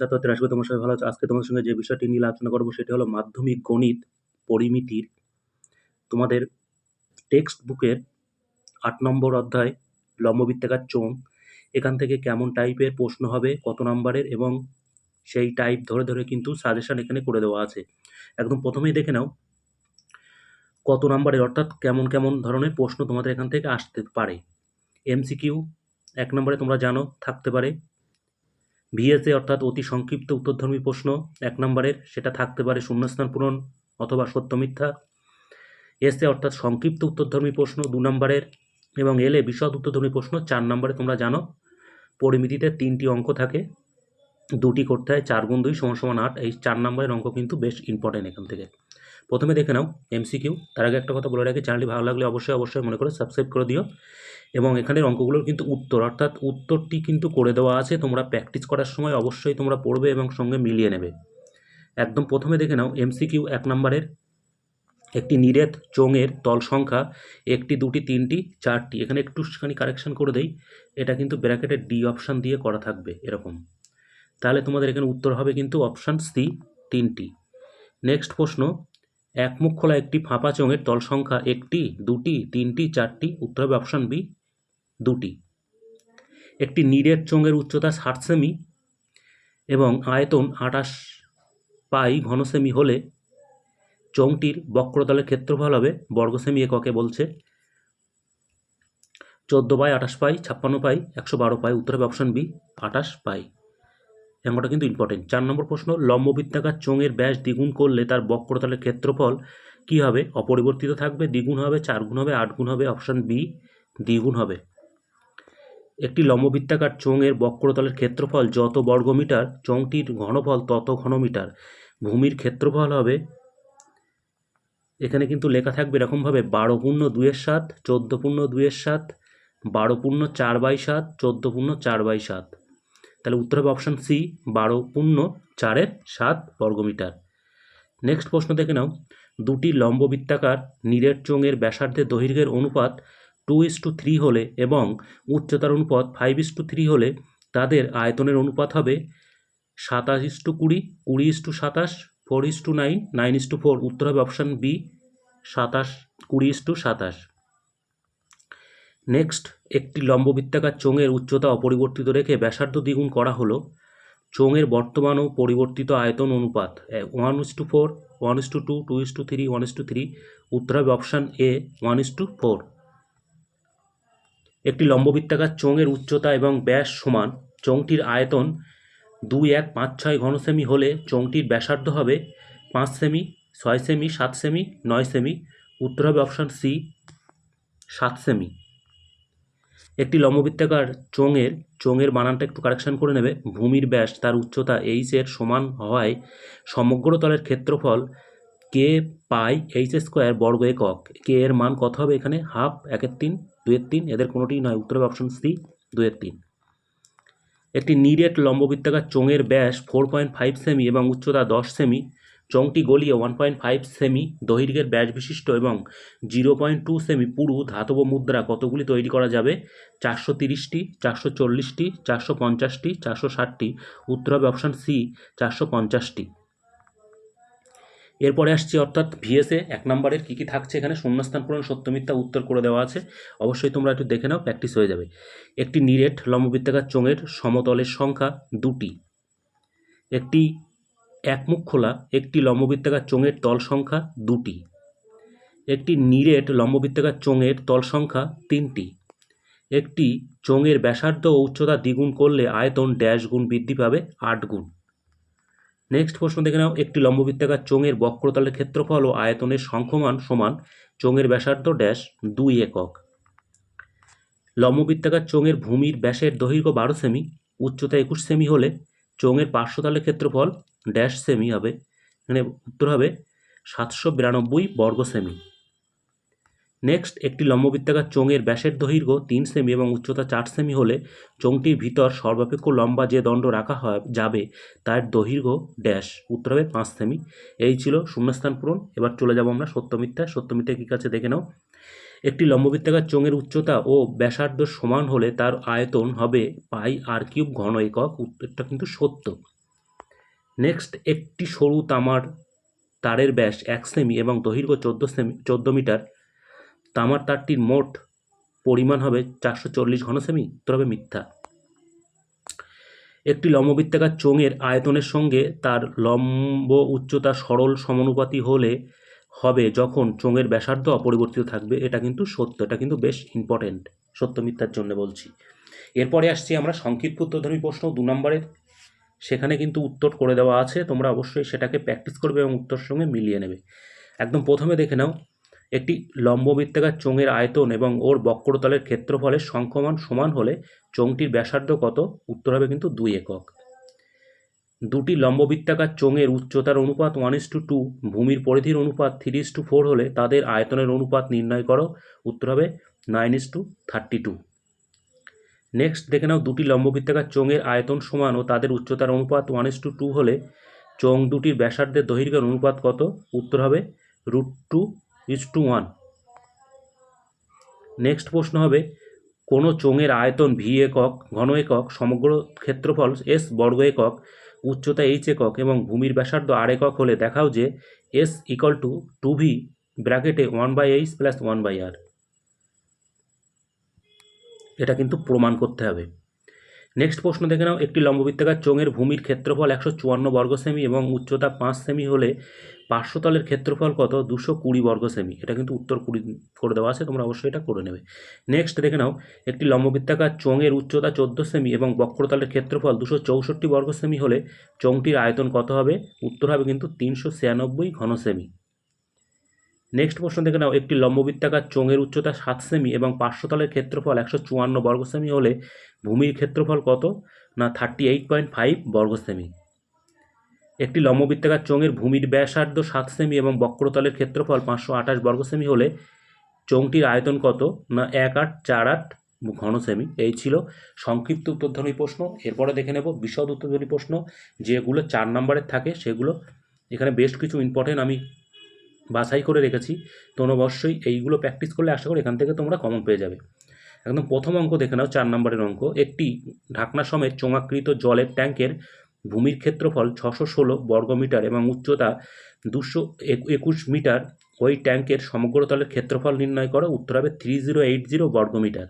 ছাত্রছাত্রীরা আশা করি তোমার সবাই ভালো আছো। আজকে তোমাদের সঙ্গে যে বিষয়টি নিয়ে আলোচনা করব, সেটি হলো মাধ্যমিক গণিত পরিমিতির। তোমাদের টেক্সট বুকের আট নম্বর অধ্যায়, লম্ববৃত্তাকার চোঙ, এখান থেকে কেমন টাইপের প্রশ্ন হবে, কত নম্বরের এবং সেই টাইপ ধরে ধরে কিন্তু সাজেশন এখানে করে দেওয়া আছে। একদম প্রথমেই দেখে নাও, কত নম্বরের অর্থাৎ কেমন কেমন ধরনের প্রশ্ন তোমাদের এখান থেকে আসতে পারে। এমসিকিউ এক নম্বরে তোমরা জানো, থাকতে পারে। ভিএসএ অর্থাৎ অতি সংক্ষিপ্ত উত্তরধর্মী প্রশ্ন, এক নম্বরের, সেটা থাকতে পারে শূন্যস্থান পূরণ অথবা সত্য মিথ্যা। এসে অর্থাৎ সংক্ষিপ্ত উত্তরধর্মী প্রশ্ন, দু নম্বরের, এবং এলে বিশদ উত্তরধর্মী প্রশ্ন, চার নম্বরে তোমরা জানো, পরিমিতিতে তিনটি অঙ্ক থাকে, দুটি করতে হয়, চার গুণ দুই সমান সমান আট, এই চার নম্বরের অঙ্ক কিন্তু বেশ ইম্পর্টেন্ট এখান থেকে। প্রথমে দেখে নাও এমসিকিউ তার আগে একটা কথা বলে রাখি চ্যানেলটি ভালো লাগলে অবশ্যই অবশ্যই মনে করে সাবস্ক্রাইব করে দিও। এবং এখানের অঙ্কগুলোর কিন্তু উত্তর, অর্থাৎ উত্তরটি কিন্তু করে দেওয়া আছে। তোমরা প্র্যাকটিস করার সময় অবশ্যই তোমরা পড়বে এবং সঙ্গে মিলিয়ে নেবে। একদম প্রথমে দেখে নাও এমসিকিউ এক নম্বরের একটি নিরেট চোঙের তল সংখ্যা, একটি, দুটি, তিনটি, চারটি। এখানে একটুখানি কারেকশন করে দেই, এটা কিন্তু ব্র্যাকেটের ডি অপশান দিয়ে করা থাকবে এরকম। তাহলে তোমাদের এখানে উত্তর হবে কিন্তু অপশান সি তিনটি। নেক্সট প্রশ্ন এক মুখ খোলা একটি ফাঁপা চোঙের তল সংখ্যা একটি, দুটি, তিনটি, চারটি, উত্তর হবে অপশান বি, দুটি। একটি নিরেট চোঙের উচ্চতা ষাট সেমি এবং আয়তন আটাশ পাই ঘন সেমি হলে চোঙটির বক্রতলের ক্ষেত্রফল হবে বর্গ সেমি এককে বলছে। চোদ্দ পাই আঠাশ পাই, ছাপ্পান্ন পাই, একশো বারো পাই, উত্তর হবে অপশান বি, আঠাশ পাই। অঙ্কটা কিন্তু ইম্পর্টেন্ট চার নম্বর প্রশ্ন, লম্ববৃত্তাকার চোঙের ব্যাস দ্বিগুণ করলে তার বক্রতলের ক্ষেত্রফল কী হবে? অপরিবর্তিত থাকবে, দ্বিগুণ হবে চার গুণ হবে আট গুণ হবে অপশান বি দ্বিগুণ হবে। একটি লম্ববৃত্তাকার চোঙের বক্রতলের ক্ষেত্রফল যত বর্গ বর্গমিটার, চোঙটির ঘনফল তত ঘনমিটার। ভূমির ক্ষেত্রফল হবে, এখানে কিন্তু লেখা থাকবে এরকমভাবে, বারো পূর্ণ দুইয়ের সাত, চোদ্দ পূর্ণ দুইয়ের সাত, বারো পূর্ণ চার বাই সাত, চোদ্দ পূর্ণ চার বাই সাত। তাহলে উত্তর হবে অপশান সি বারো পূর্ণ চারের সাত বর্গমিটার। নেক্সট প্রশ্ন দেখে নাও। দুটি লম্ববৃত্তাকার নিরেট চোঙের ব্যাসার্ধের দৈর্ঘ্যের অনুপাত টু ইস টু থ্রি হলে এবং উচ্চতার অনুপাত ফাইভ ইস টু থ্রি হলে তাদের আয়তনের অনুপাত হবে সাতাশ ইস টু কুড়ি কুড়ি ইস টু সাতাশ four is to nine nine is to four উত্তর হবে অপশান বি সাতাশ, কুড়ি ইস টু সাতাশ। নেক্সট একটি লম্ববৃত্তাকার চোঙের উচ্চতা অপরিবর্তিত রেখে ব্যাসার্ধ দ্বিগুণ করা হলো। চোঙের বর্তমান ও পরিবর্তিত আয়তন অনুপাত one is to four one is to two two is to three one is to three উত্তর option A one is to four একটি লম্ববৃত্তাকার চোঙের উচ্চতা এবং ব্যাস সমান, চোঙটির আয়তন দুই এক পাঁচ ছয় ঘন সেমি হলে চোঙটির ব্যাসার্ধ হবে পাঁচ সেমি, ছয় সেমি, সাত সেমি, নয় সেমি, উত্তর হবে অপশান সি সাত সেমি। একটি লম্ববৃত্তাকার চোঙের চোঙের বানানটা একটু কারেকশন করে নেবে। ভূমির ব্যাস, তার উচ্চতা এইচ এর সমান হওয়ায় সমগ্র তলের ক্ষেত্রফল কে পাই এইচ স্কোয়ার বর্গ একক। কে এর মান কত হবে এখানে? হাফ, একের তিন, দুয়ের তিন, এদের কোনোটিই নয়। উত্তর হবে অপশন সি দুয়ের তিন। একটি নিরেট লম্ববৃত্তাকার চোঙের ব্যাস ফোর পয়েন্ট ফাইভ সেমি এবং উচ্চতা দশ সেমি চোঙটি গলিয়ে ওয়ান পয়েন্ট ফাইভ সেমি দৈর্ঘ্যের ব্যাস বিশিষ্ট এবং জিরো পয়েন্ট টু সেমি পুরু ধাতব মুদ্রা কতগুলি তৈরি করা যাবে? চারশো তিরিশটি, চারশো চল্লিশটি, চারশো পঞ্চাশটি, চারশো ষাটটি। উত্তর হবে অপশান সি চারশো পঞ্চাশটি। এরপরে আসছে অর্থাৎ ভিএসএ, এক নম্বরের কী কী থাকছে এখানে? শূন্যস্থান পূরণ, সত্য মিথ্যা, উত্তর করে দেওয়া আছে। অবশ্যই তোমরা একটু দেখে নাও প্র্যাকটিস হয়ে যাবে। একটি নিরেট লম্ববৃত্তাকার চোঙের সমতলের সংখ্যা দুটি। একটি একমুখ খোলা, একটি লম্ববৃত্তাকার চোঙের তল সংখ্যা দুটি। একটি নিরেট লম্ববৃত্তাকার চোঙের তল সংখ্যা তিনটি। একটি চোঙের ব্যাসার্ধ ও উচ্চতা দ্বিগুণ করলে আয়তন ড্যাশ গুণ বৃদ্ধি পাবে আট গুণ। নেক্সট প্রশ্ন দেখে নাও। একটি লম্ববৃত্তাকার চোঙের বক্রতলের ক্ষেত্রফল ও আয়তনের সংখ্যমান সমান চোঙের ব্যাসার্ধ ড্যাশ দুই একক। লম্ববৃত্তাকার চোঙের ভূমির ব্যাসের দৈর্ঘ্য বারো সেমি, উচ্চতা একুশ সেমি হলে চোঙের পার্শ্বতলের ক্ষেত্রফল ড্যাশ সেমি হবে। এখানে উত্তর হবে সাতশো বিরানব্বই বর্গ সেমি নেক্সট একটি লম্ববৃত্তাকার চোঙের ব্যাসের দৈর্ঘ্য তিন সেমি এবং উচ্চতা চার সেমি হলে চোঙটির ভিতর সর্বাপেক্ষ লম্বা যে দণ্ড রাখা হয়, যাবে তার দৈর্ঘ্য ড্যাশ উত্তর হবে পাঁচ সেমি এই ছিল শূন্যস্থান পূরণ। এবার চলে যাব আমরা সত্যমিথ্যা সত্যমিথ্যা কী কাছে দেখে নাও। একটি লম্ববৃত্তাকার চোঙের উচ্চতা ও ব্যাসার্ধ সমান হলে তার আয়তন হবে পাই আর কিউব ঘন একক, উত্তরটা কিন্তু সত্য। নেক্সট, একটি সরু তামার তারের ব্যাস এক সেমি এবং দৈর্ঘ্য চোদ্দ সেমি, চোদ্দ মিটার। তামার তারটির মোট পরিমাণ হবে চারশো চল্লিশ ঘন সেমি হবে মিথ্যা। একটি লম্ববৃত্তাকার চোঙের আয়তনের সঙ্গে তার লম্ব উচ্চতা সরল সমানুপাতি হলে হবে যখন চোঙের ব্যাসার্ধ অপরিবর্তিত থাকবে, এটা কিন্তু সত্য, এটা কিন্তু বেশ ইম্পর্টেন্ট সত্য মিথ্যার জন্য বলছি। এরপরে আসছি আমরা সংক্ষিপ্ত উত্তরধর্মী প্রশ্ন দু নম্বরের। সেখানে কিন্তু উত্তর করে দেওয়া আছে, তোমরা অবশ্যই সেটাকে প্র্যাকটিস করবে এবং উত্তর সঙ্গে মিলিয়ে নেবে। একদম প্রথমে দেখে নাও, একটি লম্ববৃত্তাকার চোঙের আয়তন এবং ওর বক্রতলের ক্ষেত্রফলের সংখ্যমান সমান হলে চোঙটির ব্যাসার্ধ কত? উত্তর হবে কিন্তু দুই একক। দুটি লম্ববৃত্তাকার চোঙের উচ্চতার অনুপাত ওয়ান ইস টু টু ভূমির পরিধির অনুপাত থ্রি ইস টু ফোর হলে তাদের আয়তনের অনুপাত নির্ণয় করো। উত্তর হবে nine is to thirty two next দেখে নাও দুটি লম্ববৃত্তাকার চোঙের আয়তন সমান ও তাদের উচ্চতার অনুপাত ওয়ান ইস টু টু হলে চোঙ দুটির ব্যাসার্ধের দৈর্ঘ্যের অনুপাত কত? উত্তর হবে root two is to one next প্রশ্ন হবে, কোনো চোঙের আয়তন ভি একক, ঘন একক, সমগ্র ক্ষেত্রফল এস বর্গ একক উচ্চতা এইচ একক এবং ভূমির ব্যাসার্ধ আর একক হলে দেখাও যে S equal to two V ব্র্যাকেটে one by H plus one by R এটা কিন্তু প্রমাণ করতে হবে। নেক্সট প্রশ্ন দেখে নাও, একটি লম্ববৃত্তাকার চোঙের ভূমির ক্ষেত্রফল একশো চুয়ান্ন বর্গ সেমি এবং উচ্চতা পাঁচ সেমি হলে পার্শ্বতলের ক্ষেত্রফল কত? দুশো কুড়ি বর্গ সেমি। এটা কিন্তু উত্তর কুড়ি করে দেওয়া আছে, তোমরা অবশ্যই এটা করে নেবে। নেক্সট দেখে নাও, একটি লম্ববৃত্তাকার চোঙের উচ্চতা চোদ্দ সেমি এবং বক্রতলের ক্ষেত্রফল দুশো চৌষট্টি বর্গ সেমি হলে চোঙটির আয়তন কত হবে? উত্তর হবে কিন্তু তিনশো ছিয়ানব্বই ঘন সেমি। নেক্সট প্রশ্ন দেখে নাও। একটি লম্ববৃত্তাকার চোঙের উচ্চতা সাত সেমি এবং পার্শ্বতলের ক্ষেত্রফল একশো চুয়ান্ন বর্গ সেমি হলে ভূমির ক্ষেত্রফল কত? না থার্টি এইট পয়েন্ট ফাইভ বর্গ সেমি। একটি লম্ববৃত্তাকার চোঙের ভূমির ব্যাসার্ধ সাত সেমি এবং বক্রতলের ক্ষেত্রফল পাঁচশো আঠাশ বর্গ সেমি হলে চোঙটির আয়তন কত? না, এক আট চার আট ঘন সেমি। এই ছিল সংক্ষিপ্ত উত্তরধ্বনি প্রশ্ন। এরপরে দেখে নেব বিশদ উত্তরধ্বনি প্রশ্ন। যেগুলো চার নম্বরের থাকে, সেগুলো এখানে বেশ কিছু ইম্পর্টেন্ট আমি বাছাই করে রেখেছি তোমরা অবশ্যই এইগুলো প্র্যাকটিস করলে আশা করি এখান থেকে তোমরা কমন পেয়ে যাবে। একদম প্রথম অঙ্ক দেখে নাও, চার নম্বরের অঙ্ক। একটি ঢাকনা সমেত চোঙাকৃত জলের ট্যাঙ্কের ভূমির ক্ষেত্রফল ছশো ষোলো বর্গমিটার এবং উচ্চতা দুশো একুশ মিটার, ওই ট্যাঙ্কের সমগ্রতলের ক্ষেত্রফল নির্ণয় করো, উত্তর হবে থ্রি জিরো এইট জিরো বর্গমিটার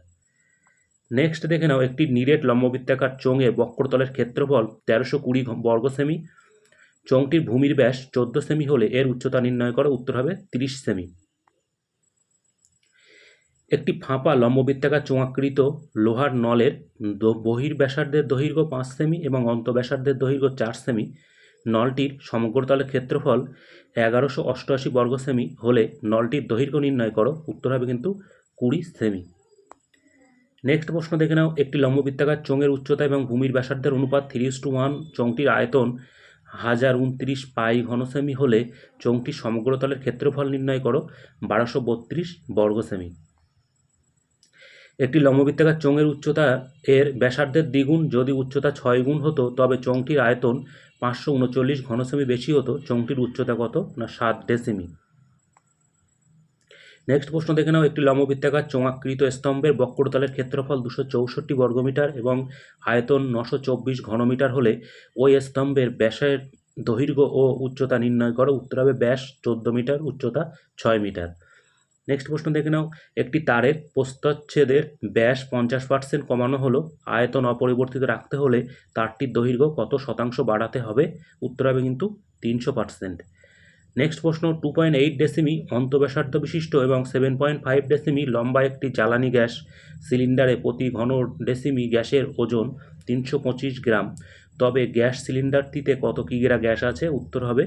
নেক্সট দেখে নাও, একটি নিরেট লম্ববৃত্তাকার চোঙে বক্রতলের ক্ষেত্রফল তেরোশো কুড়ি বর্গ সেমি চোঙটির ভূমির ব্যাস চোদ্দ সেমি হলে এর উচ্চতা নির্ণয় করো, উত্তর হবে তিরিশ সেমি। একটি ফাঁপা লম্ববৃত্তাকার চোঙাকৃত লোহার নলের বহির ব্যাসার্ধের দৈর্ঘ্য পাঁচ সেমি এবং অন্তঃব্যাসার্ধের দৈর্ঘ্য চার সেমি। নলটির সমগ্রতলের ক্ষেত্রফল এগারোশো অষ্টআশি বর্গ সেমি হলে নলটির দৈর্ঘ্য নির্ণয় করো, উত্তর হবে কিন্তু কুড়ি সেমি। নেক্সট প্রশ্ন দেখে নাও। একটি লম্ববৃত্তাকার চোঙের উচ্চতা এবং ভূমির ব্যাসার্ধের অনুপাত থ্রি টু ওয়ান চোঙটির আয়তন হাজার উনত্রিশ পাই ঘনসেমি হলে চোঙটির সমগ্রতলের ক্ষেত্রফল নির্ণয় করো, বারোশো বত্রিশ বর্গসেমি একটি লম্ববৃত্তাকার চোঙের উচ্চতা এর ব্যাসার্ধের দ্বিগুণ, যদি উচ্চতা ছয় গুণ হতো, তবে চোঙটির আয়তন পাঁচশো উনচল্লিশ ঘনসেমি বেশি হতো, চোঙটির উচ্চতা কত না সাত ডেসিমি। নেক্সট প্রশ্ন দেখে নাও। একটি লম্ববৃত্তাকার চোঙাকৃত স্তম্ভের বক্রতলের ক্ষেত্রফল দুশো চৌষট্টি বর্গমিটার এবং আয়তন নশো চব্বিশ ঘনমিটার হলে ওই স্তম্ভের ব্যাসের দৈর্ঘ্য ও উচ্চতা নির্ণয় করো। উত্তর হবে ব্যাস চোদ্দ মিটার, উচ্চতা ছয় মিটার। নেক্সট প্রশ্ন দেখে নাও। একটি তারের প্রস্তচ্ছেদের ব্যাস পঞ্চাশ পার্সেন্ট কমানো হলো। আয়তন অপরিবর্তিত রাখতে হলে তারটির দৈর্ঘ্য কত শতাংশ বাড়াতে হবে? উত্তর হবে কিন্তু তিনশো পার্সেন্ট। নেক্সট প্রশ্ন টু পয়েন্ট এইট ডেসিমি অন্তঃব্যাসার্ধ বিশিষ্ট এবং সেভেন পয়েন্ট ফাইভ ডেসিমি লম্বা একটি জ্বালানি গ্যাস সিলিন্ডারে প্রতি ঘন ডেসিমি গ্যাসের ওজন তিনশো পঁচিশ গ্রাম। তবে গ্যাস সিলিন্ডারটিতে কত কিগ্রা গ্যাস আছে? উত্তর হবে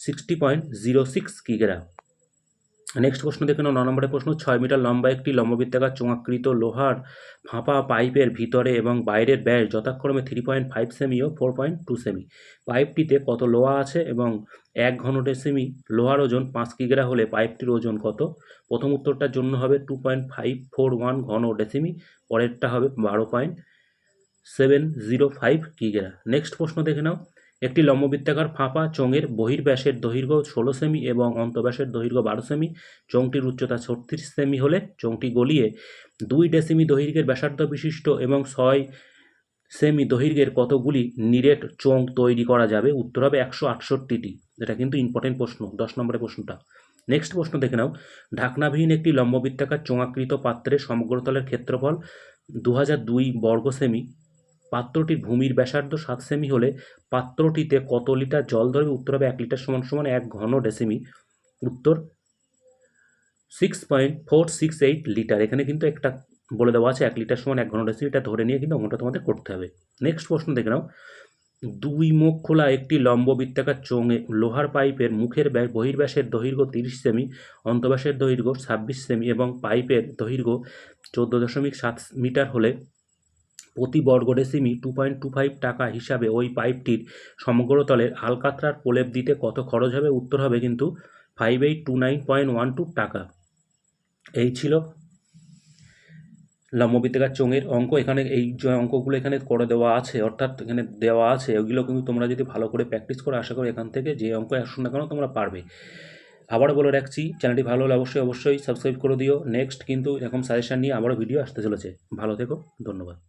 সিক্সটি পয়েন্ট জিরো সিক্স কিগ্রা। নেক্সট প্রশ্ন দেখে নাও, ন নম্বরের প্রশ্ন, ছয় মিটার লম্বা একটি লম্ববৃত্তাকার চোঙাকৃত লোহার ফাঁপা পাইপের ভিতরে এবং বাইরের ব্যাস যথাক্রমে থ্রি পয়েন্ট ফাইভ সেমি ও ফোর পয়েন্ট টু সেমি পাইপটিতে কত লোহা আছে এবং এক ঘন ডেসিমি লোহার ওজন পাঁচ কিগ্রা হলে পাইপটির ওজন কত? প্রথম উত্তরটার জন্য হবে two point five four one ঘন ডেসিমি পরেরটা হবে বারো পয়েন্ট সেভেন জিরো ফাইভ কিগ্রা। নেক্সট প্রশ্ন দেখে নাও একটি লম্ববৃত্তাকার ফাঁপা চোঙের বহির্ব্যাসের দৈর্ঘ্য ষোলো সেমি এবং অন্তব্যাসের দৈর্ঘ্য বারো সেমি। চোঙটির উচ্চতা ছত্রিশ সেমি হলে চোঙটি গলিয়ে দুই ডেসিমি দৈর্ঘ্যের ব্যাসার্ধ বিশিষ্ট এবং ছয় সেমি দৈর্ঘ্যের কতগুলি নিরেট চোঙ তৈরি করা যাবে? উত্তর হবে একশো আটষট্টিটি। এটা কিন্তু ইম্পর্টেন্ট প্রশ্ন, দশ নম্বরের প্রশ্নটা। নেক্সট প্রশ্ন দেখে নাও। ঢাকনাবিহীন একটি লম্ববৃত্তাকার চোঙাকৃত পাত্রে সমগ্রতলের ক্ষেত্রফল দু দুই বর্গ সেমি। পাত্রটির ভূমির ব্যাসার্ধ সাত সেমি হলে পাত্রটিতে কত লিটার জল ধরবে? উত্তর হবে এক লিটার সমান সমান এক ঘন ডেসিমি। উত্তর six point four six eight litre. এখানে কিন্তু একটা বলে দেওয়া আছে, এক লিটার সমান এক ঘন ডেসিমি। এটা ধরে নিয়ে কিন্তু অঙ্কটা তোমাদের করতে হবে। নেক্সট প্রশ্ন দেখে নাও। দুই মুখ খোলা একটি লম্ব বৃত্তাকার চোঙে লোহার পাইপের মুখের ব্যাস বহির্ব্যাসের দৈর্ঘ্য তিরিশ সেমি অন্তব্যাসের দৈর্ঘ্য ছাব্বিশ সেমি এবং পাইপের দৈর্ঘ্য চোদ্দ দশমিক সাত মিটার হলে প্রতি বর্গ ডেসিমি টু পয়েন্ট টু ফাইভ টাকা হিসাবে ওই পাইপটির সমগ্র সমগ্রতলের আলকাতরার প্রলেপ দিতে কত খরচ হবে? উত্তর হবে কিন্তু five eight two nine point one two টাকা। এই ছিল লম্ববৃত্তাকার চোঙের অঙ্ক। এখানে এই যে অঙ্কগুলো এখানে করে দেওয়া আছে, অর্থাৎ এখানে দেওয়া আছে, ওগুলো কিন্তু তোমরা যদি ভালো করে প্র্যাকটিস করো, আশা করি এখান থেকে যে অঙ্ক আসুন না কেন তোমরা পারবে। আবারও বলে রাখছি চ্যানেলটি ভালো হলে অবশ্যই অবশ্যই সাবস্ক্রাইব করে দিও। নেক্সট কিন্তু এরকম সাজেশন নিয়ে আবারও ভিডিও আসতে চলেছে। ভালো থেকো, ধন্যবাদ।